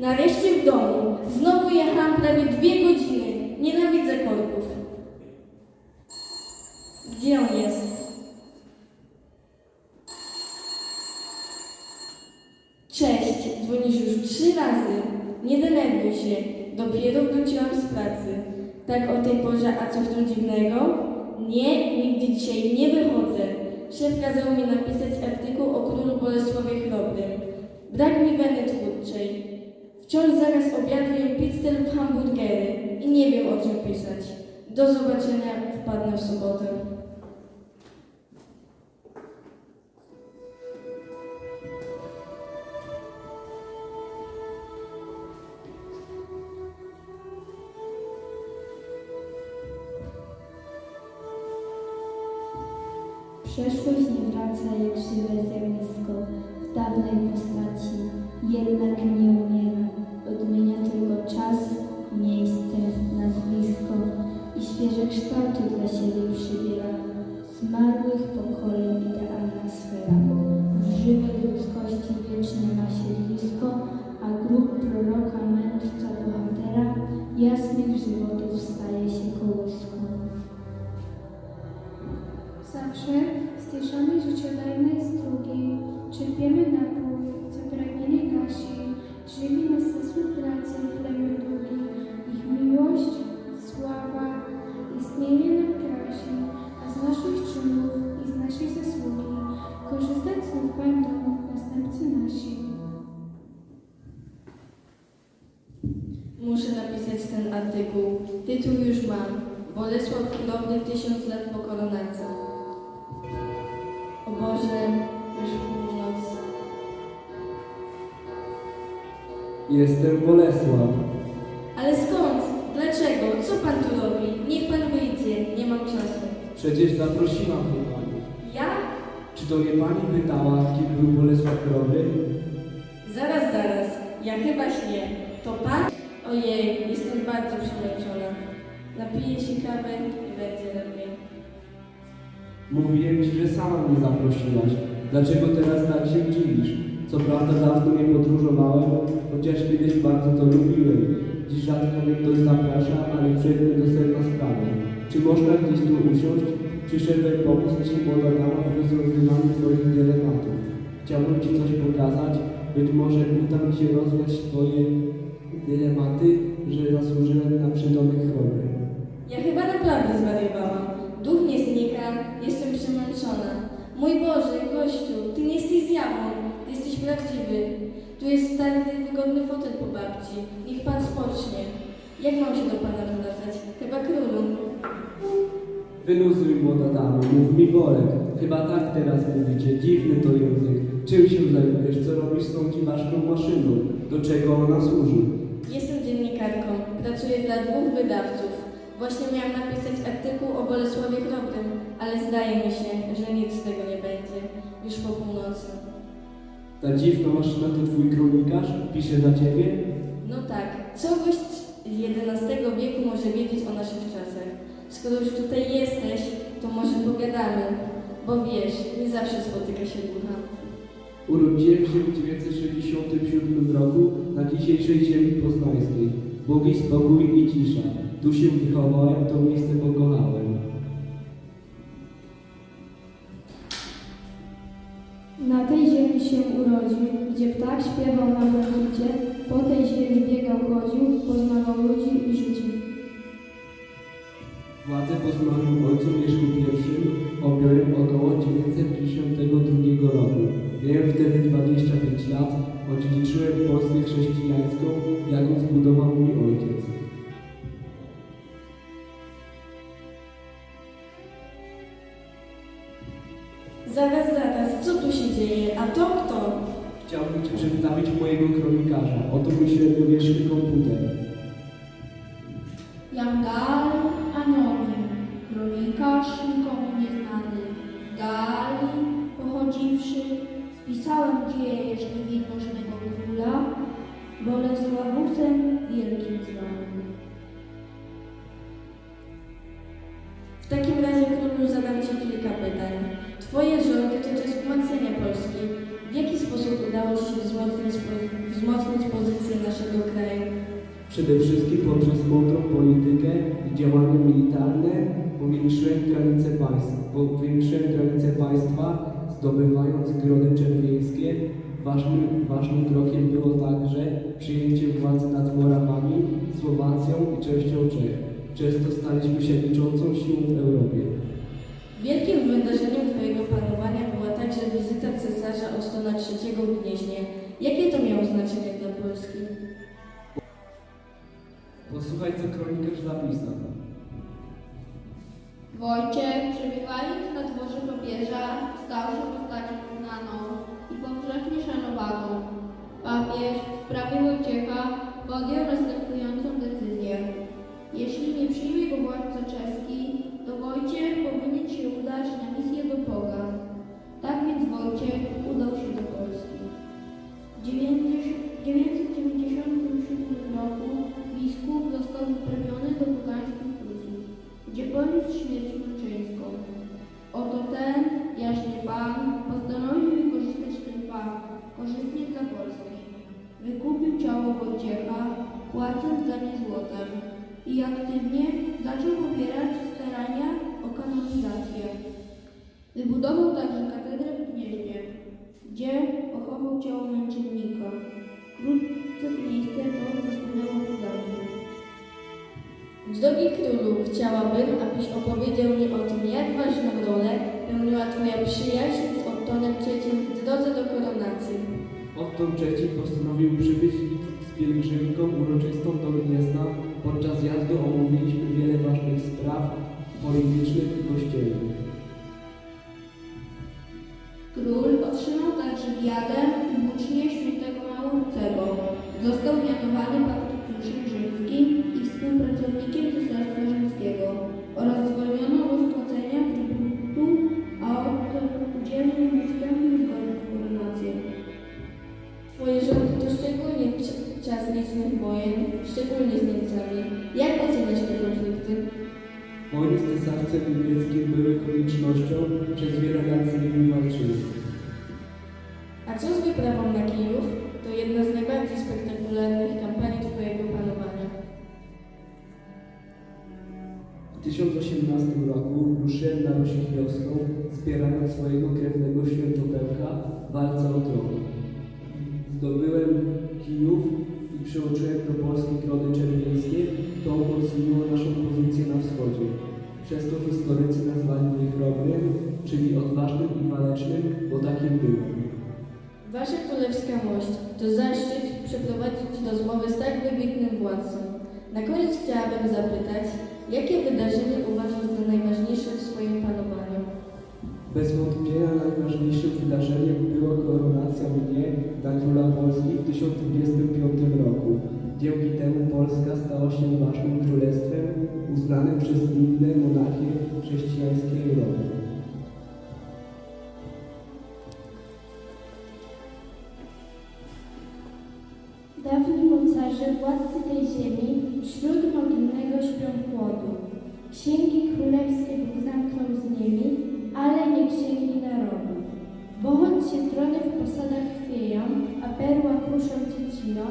Nareszcie w domu. Znowu jechałam prawie dwie godziny. Nienawidzę korków. Gdzie on jest? Cześć, dzwonisz już trzy razy. Nie denerwuj się. Dopiero wróciłam z pracy. Tak o tej porze, a co w tym dziwnego? Nie, nigdzie dzisiaj nie wychodzę. Szef kazał mi napisać artykuł o królu Bolesławie Chrobrym. Brak mi weny twórczej. Wciąż zaraz obiaduję pizzę lub hamburgery i nie wiem o czym pisać. Do zobaczenia, wpadnę w sobotę. Przeszłość nie wraca jak żywe zjawisko w dawnej postaci, jednak nie umiera. Świeże kształty dla siebie przybiera. Zmarłych pokoleń idealna sfera. W żywej ludzkości wiecznie ma siedlisko, a grób proroka, mędrca, bohatera jasnych żywotów staje się kołyską. Zawsze z tej szamy życiodajnej strugi czerpiemy napój, co pragnienie gasi, żywi nas pracy Bolesław Cudowny tysiąc lat po koronacji. O Boże, już północ. Jestem Bolesław. Ale skąd? Dlaczego? Co pan tu robi? Niech pan wyjdzie. Nie mam czasu. Przecież zaprosiła mnie pani. Ja? Czy to nie pani pytała, kim był Bolesław Krowy? Zaraz, zaraz. Ja chyba śnię. To pan? Ojej, jestem bardzo przemęczona. Napiję się kawy i będzie lepiej. Mówiłem ci, że sama mnie zaprosiłaś. Dlaczego teraz tak się dziwisz? Co prawda dawno nie podróżowałem, chociaż kiedyś bardzo to lubiłem. Dziś rzadko mnie ktoś zaprasza, ale przejdźmy do sedna sprawy. Czy można gdzieś tu usiąść? Przyszedłem pomóc Ci, dama, w rozwiązywaniu Twoich dylematów. Chciałbym Ci coś pokazać. Być może uda mi się rozwiać Twoje dylematy, że zasłużyłem na przydomek chrobry. Ty jesteś prawdziwy. Tu jest stary, wygodny fotel po babci. Niech pan spocznie. Jak mam się do pana zwracać? Chyba królu. Wyluzuj, młoda damo, mów mi Bolek. Chyba tak teraz mówicie, dziwny to język. Czym się zajmujesz, co robisz z tą dziwaczną maszyną? Do czego ona służy? Jestem dziennikarką, pracuję dla dwóch wydawców. Właśnie miałam napisać artykuł o Bolesławie Chrobrym, ale zdaje mi się, że nic z tego nie będzie. Już po północy. Ta dziwna maszyna to twój kronikarz? Pisze za ciebie? No tak, co gość z XI wieku może wiedzieć o naszych czasach? Skoro już tutaj jesteś, to może pogadamy, bo wiesz, nie zawsze spotyka się ducha. Urodziłem się w 967 roku na dzisiejszej ziemi poznańskiej. Bogi spokój i cisza. Tu się wychowałem, to miejsce pokochałem. Ziemi się urodził, gdzie ptak śpiewał na błękicie, po tej ziemi biegał, chodził, poznawał ludzi i życie. Władzę po zmarłym ojcu Mieszku I objąłem około 952 roku. Miałem wtedy 25 lat, odziedziczyłem Polskę chrześcijańską, jaką zbudował mój ojciec. Zaraz, zaraz, co tu się dzieje? A to kto? Chciałbym Ci przedstawić mojego kronikarza. Oto mój średniowieczny komputer. Jan Gal Anonim, kronikarz nikomu nieznany. Z Galii pochodziwszy, spisałem dzieje niewielmożnego króla, Bolesławusem naszego Przede wszystkim poprzez mądrą politykę i działania militarne powiększyłem granice państwa, powiększyłem granice państwa zdobywając grody czerwieńskie. Ważnym, ważnym krokiem było także przyjęcie władzy nad Morawami, Słowacją i częścią Czech. Przez to staliśmy się liczącą siłą w Europie. Wielkim wydarzeniem Twojego panowania była także wizyta cesarza Ottona III w Gnieźnie. Jakie to miało znaczenie dla Polski? Posłuchaj, co kronikarz zapisał. Wojciech, przebywając na dworze papieża, stał się postacią znaną Wybudował także katedrę w Gnieźnie, gdzie pochował ciało męczennika. Wkrótce miejsce to zasłynęło cudami. Drogi królu, chciałabym, abyś opowiedział mi o tym, jak ważną rolę pełniła Twoja przyjaźń z Ottonem III w drodze do koronacji. Otton III postanowił przybyć z pielgrzymką uroczystą do Gniezna. Podczas jazdy omówiliśmy wiele ważnych spraw politycznych i kościelnych. Król otrzymał także diadem i włócznie świętego Maurycego. Został mianowany patrycjuszem rzymskim i współpracownikiem Cesarstwa Rzymskiego oraz zwolniono od spłacenia trybutu, a Otton udzielił mu wstępnej zgody na koronację. Twoje rządy to szczególnie czas licznych wojen, szczególnie z Niemcami. Jak oceniasz te konflikty? Wojny z cesarstwem niemieckim były koniecznością, przez wiele lat z nimi walczyły. A co z wyprawą na Kijów? To jedna z najbardziej spektakularnych kampanii Twojego panowania. W 1018 roku ruszyłem na Ruś Kijowską, wspierając swojego krewnego świętopełka w walce o tron. Zdobyłem i przyłączyłem do Polski grody czerwieńskie, to umocniło naszą pozycję na wschodzie. Przez to historycy nazwali mnie chrobrym, czyli odważnym i walecznym, bo takim byłem. Wasza królewska mość, to zaszczyt przeprowadzić rozmowę z tak wybitnym władcą. Na koniec chciałabym zapytać, jakie wydarzenie uważasz za najważniejsze w swoim panowaniu? Bez wątpienia najważniejszym wydarzeniem była koronacja mnie na króla Polski w 1025 roku. Dzięki temu Polska stała się ważnym królestwem uznanym przez inne monarchie chrześcijańskiej Europy. Dawni mocarze, władcy tej ziemi, wśród mogilnego śpią płodu. Księgi królewskie Bóg zamknął z nimi, ale nie księgi narodu. Bo choć się trony w posadach chwieją, a perła kruszą cieciną,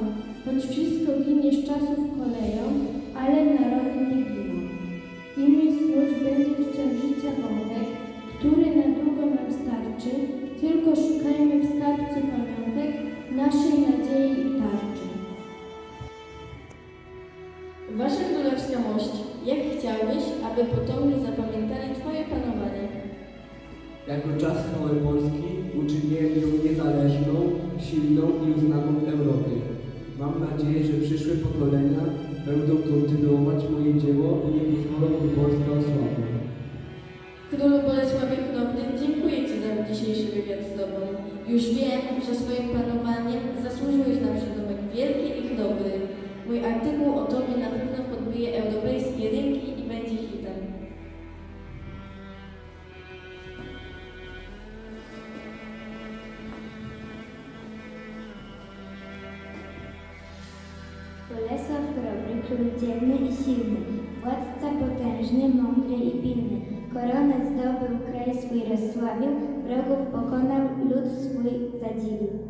choć wszystko ginie z czasów koleją, ale narody nie giną. Imi służ będzie wciąż życia wątek, który na długo nam starczy, tylko szukajmy w skarbcu pamiątek naszej nadziei i tarczy. Wasza królewska mość, jak chciałbyś, aby potomni zapamiętali Twoje panowanie? Jako czas chwały Polski uczyniłem ją nadzieję, że przyszłe pokolenia będą kontynuować moje dzieło i nie pozwolą, by Polska osłabła. Królu Bolesławie Chrobry, dziękuję Ci za dzisiejszy wywiad z Tobą. Już wiem, że swoim panowaniem zasłużyłeś na przydomek wielki i chrobry. Mój artykuł o Tobie na pewno podbije europejskie rynki Dzielny i silny, władca potężny, mądry i pilny. Koronę zdobył, kraj swój rozsławił, wrogów pokonał, lud swój zadziwił.